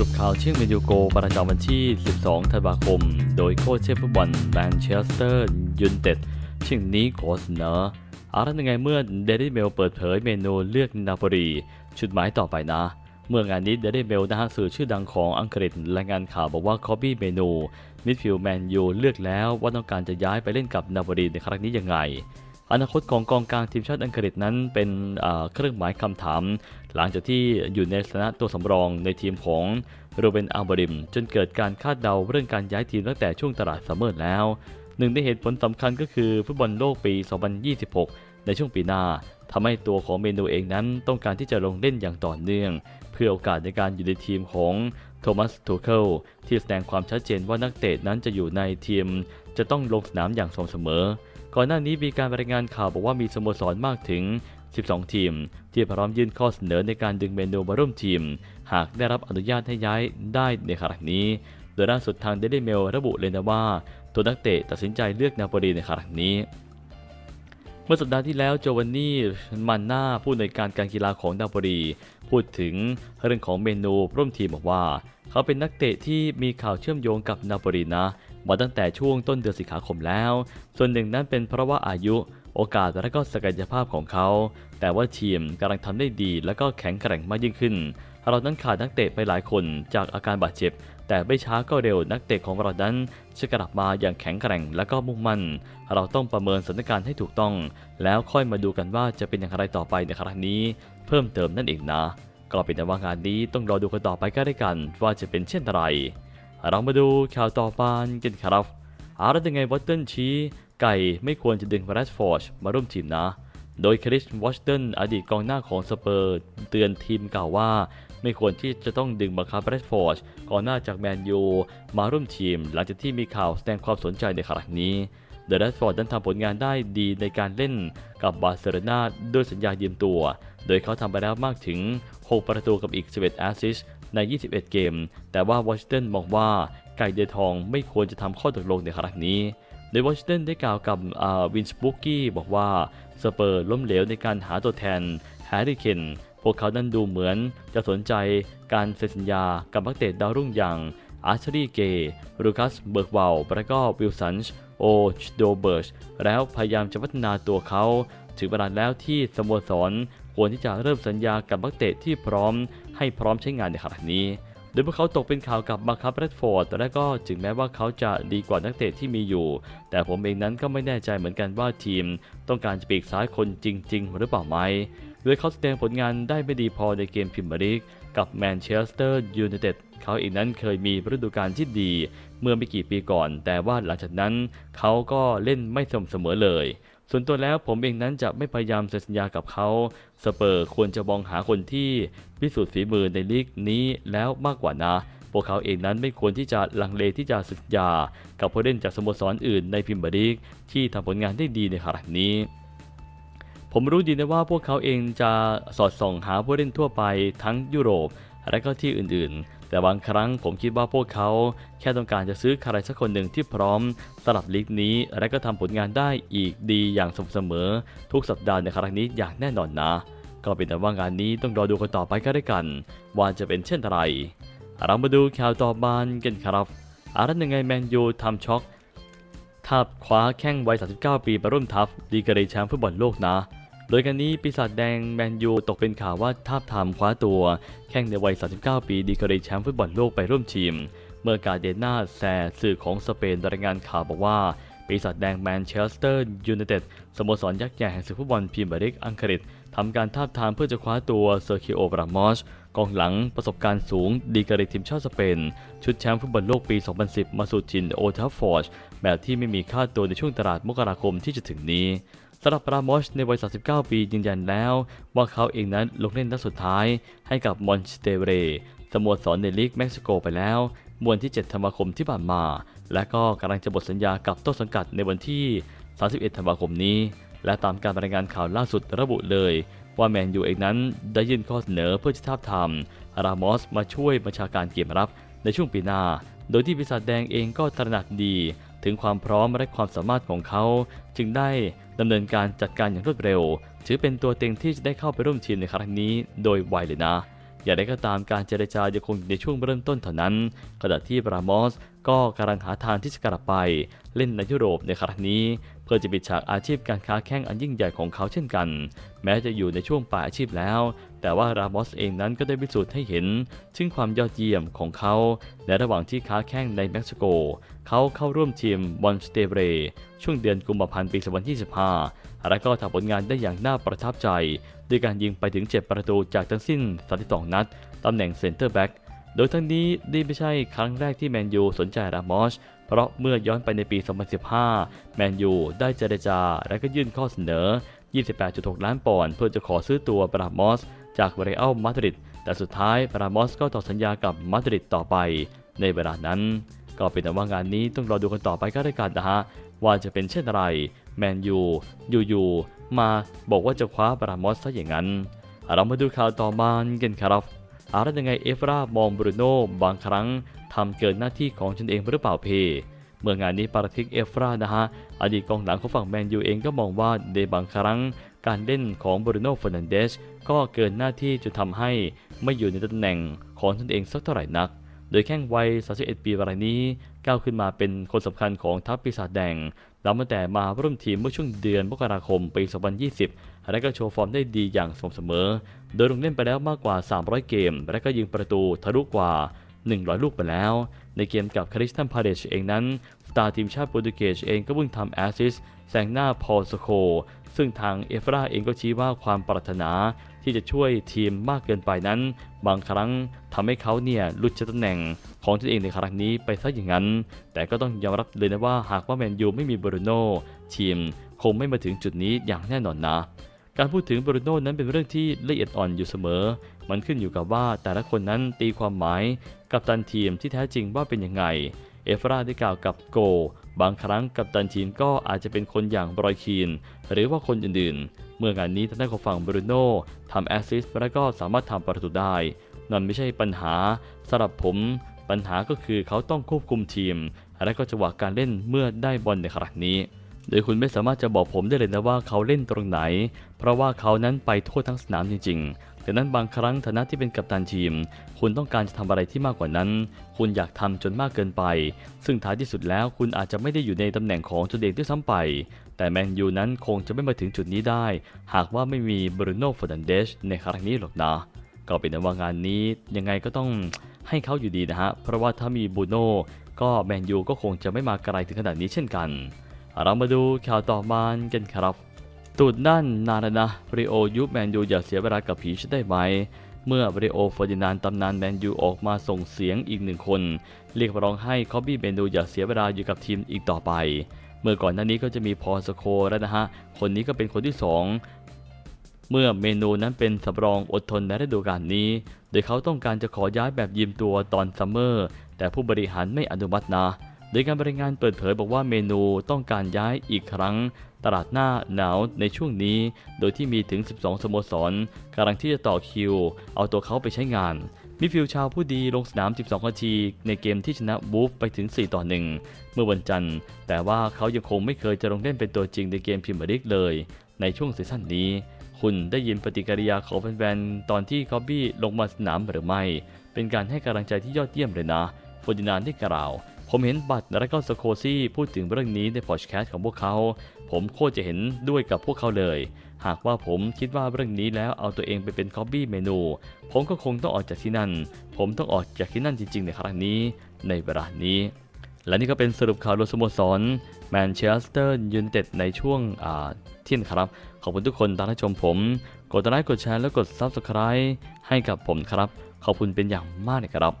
รุปข่าวเชียงเมดิโกประจำวันที่ 12 ธันวาคม โดยโค้ชเชฟฟุตบอลแมนเชสเตอร์ยูไนเต็ดเช่นนี้ขอเสนออะไรยังไงเมื่อเดลิเมลเปิดเผยเมนูเลือกนาโปลีชุดหมายต่อไปนะ เมื่องานนี้เดลิเมลนะฮะสื่อชื่อดังของอังกฤษรายงานข่าวบอกว่าคอบี้เมนูมิดฟิลด์แมนยูเลือกแล้วว่าต้องการจะย้ายไปเล่นกับนาโปลีในครั้งนี้ยังไง อนาคตของกองกลางทีมชาติอังกฤษนั้นเป็นเครื่องหมายคำถาม หลังจากที่อยู่ในฐานะตัวสำรองในทีมของโรเบนอัลบริม จนเกิดการคาดเดาเรื่องการย้ายทีมตั้งแต่ช่วงตลาดซัมเมอร์แล้วหนึ่งในเหตุผลสำคัญก็คือฟุตบอลโลกปี 2026 ในช่วงปีหน้าทำให้ตัวของเมนูเองนั้นต้องการที่จะลงเล่นอย่างต่อเนื่อง เพื่อโอกาสในการอยู่ในทีมของโทมัสทูเคิลที่แสดงความชัดเจนว่านักเตะนั้นจะอยู่ในทีม จะต้องลงสนามอย่างสม่ำเสมอ ก่อนหน้านี้มีการรายงานข่าวบอกว่ามีสโมสรมากถึง 12 ทีม ที่พร้อมยื่นข้อเสนอในการดึงเมนูมาร่วมทีม หากได้รับอนุญาตให้ย้ายได้ในขณะนี้ โดยล่าสุดทางเดลิเมลระบุเลยนะว่า ตัวนักเตะตัดสินใจเลือกนาโปลีในขณะนี้เมื่อสัปดาห์ที่แล้วโจวานนี่มันนาผู้ในวยการการกีฬาของนาโปลีพูดถึงเรื่องของเมนูร่วมทีมบอกว่า เขาเป็นนักเตะที่มีข่าวเชื่อมโยงกับนาโปลีนะ มาตั้งแต่ช่วงต้นเดือนสิงหาคมแล้ว ส่วนหนึ่งนั้นเป็นเพราะว่าอายุโอกาสและก็ศักยภาพของเขา แต่ว่าทีมกำลังทำได้ดีและก็แข็งแกร่งมากยิ่งขึ้น เรานั้นขาดนักเตะไปหลายคนจากอาการบาดเจ็บ แต่ไม่ช้าก็เร็วนักเตะของเรานั้นจะกลับมาอย่างแข็งแกร่งและก็มุ่งมั่น เราต้องประเมินสถานการณ์ให้ถูกต้อง แล้วค่อยมาดูกันว่าจะเป็นอย่างไรต่อไปในครั้งนี้ เพิ่มเติมนั่นเองนะ ก็เป็นแต่ว่างานนี้ต้องรอดูกันต่อไปก็ได้กัน ว่าจะเป็นเช่นไร เรามาดูข่าวต่อไปกันครับอาร์ตยังไงวอตเติลชี้ไก่ไม่ควรจะดึงแรดฟอร์ดมาร่วมทีมนะ โดยคริสวอชตันอดีตกองหน้าของสเปอร์เตือนทีมกล่าวว่า ไม่ควรที่จะต้องดึงบังคับแรดฟอร์ดกองหน้าจากแมนยูมาร่วมทีม หลังจากที่มีข่าวแสดงความสนใจในขณะนี้เดอะแรดฟอร์ดนั้นทำผลงานได้ดีในการเล่นกับบาร์เซโลนาด้วยสัญญายืมตัว โดยเขาทำไปแล้วมากถึง 6 ประตูกับอีก 11 แอสซิสต์ ใน 21 เกม แต่ว่าวอชิงตันมองว่าไก่เดือทองไม่ควรจะทำข้อตกลงในครั้งนี้โดยวอชิงตันได้กล่าวกับวินสบุกกี้บอกว่าสเปอร์ล้มเหลวในการหาตัวแทนแฮร์รี่เคนพวกเขานั้นดูเหมือนจะสนใจการเซ็นสัญญากับนักเตะดาวรุ่งอย่างอาร์เชอรี่เกย์ลูคัส เบิร์กวาลและก็วิลสันโอชโดเบิร์ชแล้วพยายามจะพัฒนาตัวเขา ถึงเวลาแล้วที่สโมสร ควรที่จะเริ่มสัญญากับนักเตะที่พร้อมให้พร้อมใช้งานในขณะนี้ โดยพวกเขาตกเป็นข่าวกับมาคับแรดฟอร์ดและก็ถึงแม้ว่าเขาจะดีกว่านักเตะที่มีอยู่ แต่ผมเองนั้นก็ไม่แน่ใจเหมือนกันว่าทีม ต้องการจะปีกซ้ายคนจริง ๆ หรือเปล่าไหมโดยเขาแสดงผลงานได้ไม่ดีพอในเกมพรีเมียร์ลีกกับแมนเชสเตอร์ยูไนเต็ดเขาเองนั้นเคยมีฤดูกาลที่ดี เมื่อไม่กี่ปีก่อน แต่ว่าหลังจากนั้นเขาก็เล่นไม่สม่ำเสมอเลย ส่วนตัวแล้วผมเองนั้นจะไม่พยายามเซ็นสัญญากับเขาสเปอร์ควรจะมองหาคนที่พิสูจน์ฝีมือในลีกนี้แล้วมากกว่านะ พวกเขาเองนั้นไม่ควรที่จะลังเลที่จะสัญญา กับผู้เล่นจากสโมสรอื่นในพรีเมียร์ลีกที่ทำผลงานได้ดีในขณะนี้ผมรู้ดีนะว่าพวกเขาเองจะสอดส่องหาผู้เล่นทั่วไปทั้งยุโรป และก็ที่อื่นๆ แต่บางครั้งผมคิดว่าพวกเขาแค่ต้องการจะซื้อใครสักคนหนึ่งที่พร้อมสลับลีกนี้และก็ทำผลงานได้อีกดีอย่างสม่ำเสมอ ทุกสัปดาห์ในครั้งนี้อย่างแน่นอนนะ ก็เป็นแต่ว่างานนี้ต้องรอดูกันต่อไปก็ได้กัน ว่าจะเป็นเช่นไร เรามาดูข่าวต่อมากันครับอาร์ตยังไงแมนยูทำช็อกทับคว้าแข้งวัย 39 ปีมาร่วมทัพดีกรีแชมป์ฟุตบอลโลกนะ โดยกันนี้ปีศาจแดงแมนยูตกเป็นข่าวว่าทาบทามคว้าตัว แข้งในวัย 39 ปีดีกรีแชมป์ฟุตบอลโลกไปร่วมทีม เมื่อการเดน่าแซสื่อของสเปนรายงานข่าวบอกว่า ปีศาจแดงแมนเชสเตอร์ยูไนเต็ดสโมสรยักษ์ใหญ่แห่งศึกฟุตบอลพรีเมียร์ลีกอังกฤษทำการทาบทามเพื่อจะคว้าตัวเซอร์คิโอปรามอสกองหลังประสบการณ์สูง ดีกรีทีมชาติสเปน ชุดแชมป์ฟุตบอลโลกปี 2010 มาสู่ทินโอทัฟฟอร์ดแบบที่ไม่มีค่าตัวในช่วงตลาดมกราคมที่จะถึงนี้ สำหรับปรามอสในวัย 39 ปียืนยันแล้ว ว่าเขาเองนั้นลงเล่นนัดสุดท้าย ให้กับมอนสเตเรสโมสรในลีกเม็กซิโกไปแล้วเมื่อวันที่ 7 ธันวาคมที่ผ่านมา และก็กำลังจะหมดสัญญากับต้นสังกัดในวันที่ 31 ธันวาคมนี้ และตามการรายงานข่าวล่าสุดระบุเลย ว่าแมนยูเองนั้นได้ยื่นข้อเสนอเพื่อจะท้าบทามรามอสมาช่วยบัญชาการเกมรับในช่วงปีหน้า โดยที่ปีศาจแดงเองก็ตระหนักดี ถึงความพร้อมและความสามารถของเขา จึงได้ดำเนินการจัดการอย่างรวดเร็ว ถือเป็นตัวเต็งที่จะได้เข้าไปร่วมทีมในครั้งนี้โดยไวเลยนะ อย่างไรก็ตามการเจรจายังคงอยู่ในช่วงเริ่มต้นเท่านั้นขณะที่บรามอส ก็กำลังหาทางที่จะกลับไปเล่นในยุโรปในครั้งนี้ เพื่อจะปิดฉากอาชีพการค้าแข่งอันยิ่งใหญ่ของเขาเช่นกัน แม้จะอยู่ในช่วงปลายอาชีพแล้ว แต่ว่ารามอสเองนั้นก็ได้พิสูจน์ให้เห็นถึงความยอดเยี่ยมของเขาในระหว่างที่ค้าแข่งในเม็กซิโก เขาเข้าร่วมทีมบอลสเตเบรช่วงเดือนกุมภาพันธ์ปี 2025 และก็ทำผลงานได้อย่างน่าประทับใจ ด้วยการยิงไปถึง 7 ประตูจากทั้งสิ้น 32 นัดตำแหน่งเซนเตอร์แบ็ก โดยทั้งนี้นี่ไม่ใช่ครั้งแรกที่แมนยูสนใจรามอสเพราะเมื่อย้อนไปในปี 2015 แมนยูได้เจรจาและก็ยื่นข้อเสนอ 28.6 ล้านปอนด์เพื่อจะขอซื้อตัวบรามอสจากเรอัลมาดริด แต่สุดท้ายบรามอสก็ต่อสัญญากับมาดริดต่อไป ในเวลานั้น ก็เป็นแต่ว่างานนี้ต้องรอดูกันต่อไปก็ได้กันนะฮะ ว่าจะเป็นเช่นไร แมนยูอยู่ๆมาบอกว่าจะคว้าบรามอสซะอย่างนั้น เรามาดูข่าวต่อมากันครับ อะไรยังไงเอฟรามองบรูโน่บางครั้งทำเกินหน้าที่ของตนเองหรือเปล่าเพ เมื่องานนี้ปาราทิกเอฟรานะฮะอดีตกองหลังของฝั่งแมนยูเองก็มองว่าในบางครั้ง การเล่นของบรูโน่เฟอร์นันเดสก็เกินหน้าที่จะทำให้ไม่อยู่ในตำแหน่งของตนเองสักเท่าไหร่นัก โดยแข้งวัย 31 ปีรายนี้ ก้าวขึ้นมาเป็นคนสำคัญของทัพปีศาจแดงนับตั้งแต่มาร่วมทีมเมื่อช่วงเดือนมกราคมปี 2020 และก็โชว์ฟอร์มได้ดีอย่างสม่ำเสมอ โดยลงเล่นไปแล้วมากกว่า 300 เกม และก็ยิงประตูทะลุกว่า 100 ลูกไปแล้ว ในเกมกับคริสตันพาเดชเองนั้น ตาร์ทีมชาติโปรตุเกสเองก็เพิ่งทำแอสซิสแซงหน้าพอลสโค ซึ่งทางเอฟราเองก็ชี้ว่าความปรารถนาที่จะช่วยทีมมากเกินไปนั้น บางครั้งทำให้เขาเนี่ยหลุดจากตำแหน่งของตนเองในครั้งนี้ไปซะอย่างนั้น แต่ก็ต้องยอมรับเลยนะว่าหากว่าแมนยูไม่มีบรูโน่ทีมคงไม่มาถึงจุดนี้อย่างแน่นอนนะการพูดถึงบรูโน่นั้นเป็นเรื่องที่ละเอียดอ่อนอยู่เสมอ มันขึ้นอยู่กับว่าแต่ละคนนั้นตีความหมายกับตันทีมที่แท้จริงว่าเป็นยังไง เอฟราได้กล่าวกับโก บางครั้งกับตันทีมก็อาจจะเป็นคนอย่างบรอยคีน หรือว่าคนอื่นๆ เมื่องานนี้ทางด้านของฝั่งบรูโน่ทำแอสซิสต์และก็สามารถทำประตูได้ นั่นไม่ใช่ปัญหาสำหรับผมปัญหาก็คือเขาต้องควบคุมทีม และก็จังหวะการเล่นเมื่อได้บอลในครั้งนี้ โดยคุณไม่สามารถจะบอกผมได้เลยนะว่าเขาเล่นตรงไหน เพราะว่าเขานั้นไปทั่วทั้งสนามจริงๆ แต่นั้นบางครั้งฐานะที่เป็นกัปตันทีม คุณต้องการจะทำอะไรที่มากกว่านั้น คุณอยากทำจนมากเกินไป ซึ่งท้ายที่สุดแล้วคุณอาจจะไม่ได้อยู่ในตำแหน่งของตัวเองด้วยซ้ำไป แต่แมนยูนั้นคงจะไม่มาถึงจุดนี้ได้ หากว่าไม่มีบรูโน่ฟอร์นันเดชในครั้งนี้หรอกนะ ก็เป็นว่างานนี้ยังไงก็ต้องให้เขาอยู่ดีนะฮะ เพราะว่าถ้ามีบรูโน่ก็แมนยูก็คงจะไม่มาไกลถึงขนาดนี้เช่นกัน เรามาดูข่าวต่อมากันครับ ตูดด้านนานนะริโอยุบแมนยูอย่าเสียเวลากับผีใช่ได้ไหม เมื่อบริโอเฟอร์ดินานตำนานแมนยูออกมาส่งเสียงอีกหนึ่งคน เรียกร้องให้คอบบี้แมนยูอย่าเสียเวลาอยู่กับทีมอีกต่อไป เมื่อก่อนหน้านี้ก็จะมีพอสโคแล้วนะฮะ คนนี้ก็เป็นคนที่สองเมื่อเมนูนั้นเป็นสำรองอดทนในฤดูกาลนี้ โดยเขาต้องการจะขอย้ายแบบยืมตัวตอนซัมเมอร์ แต่ผู้บริหารไม่อนุมัตินะ โดยการบริงานเปิดเผยบอกว่าเมนูต้องการย้ายอีกครั้ง ตลาดหน้าหนาวในช่วงนี้ โดยที่มีถึง 12 สโมสรกำลังที่จะต่อคิว เอาตัวเขาไปใช้งานมิฟิลด์ชาวผู้ดีลงสนาม 12 นาที ในเกมที่ชนะบูฟไปถึง 4 ต่อ 1 เมื่อวันจันทร์ แต่ว่าเขายังคงไม่เคยจะลงเล่นเป็นตัวจริงในเกมพรีเมียร์ลีกเลย ในช่วงซีซั่นนี้ คุณได้ยินปฏิกิริยาของแฟนๆ ตอนที่คอบบี้ลงมาสนามหรือไม่ เป็นการให้กำลังใจที่ยอดเยี่ยมเลยนะฟอร์ดินานได้กล่าว ผมเห็นบัตรและก็สโคซี่พูดถึงเรื่องนี้ในพอดแคสต์ของพวกเขา ผมโคตรจะเห็นด้วยกับพวกเขาเลย หากว่าผมคิดว่าเรื่องนี้แล้วเอาตัวเองไปเป็นคอบบี้เมนู ผมก็คงต้องออกจากที่นั่น ผมต้องออกจากที่นั่นจริง ๆ ในครั้งนี้ ในเวลานี้ และนี่ก็เป็นสรุปข่าวรวมสโมสรแมนเชสเตอร์ยูไนเต็ดในช่วงอ่าเที่ยงครับ ขอบคุณทุกคนที่รับชมผม กดไลค์กดแชร์และกด Subscribe ให้กับผมครับ ขอบคุณเป็นอย่างมากเลยครับ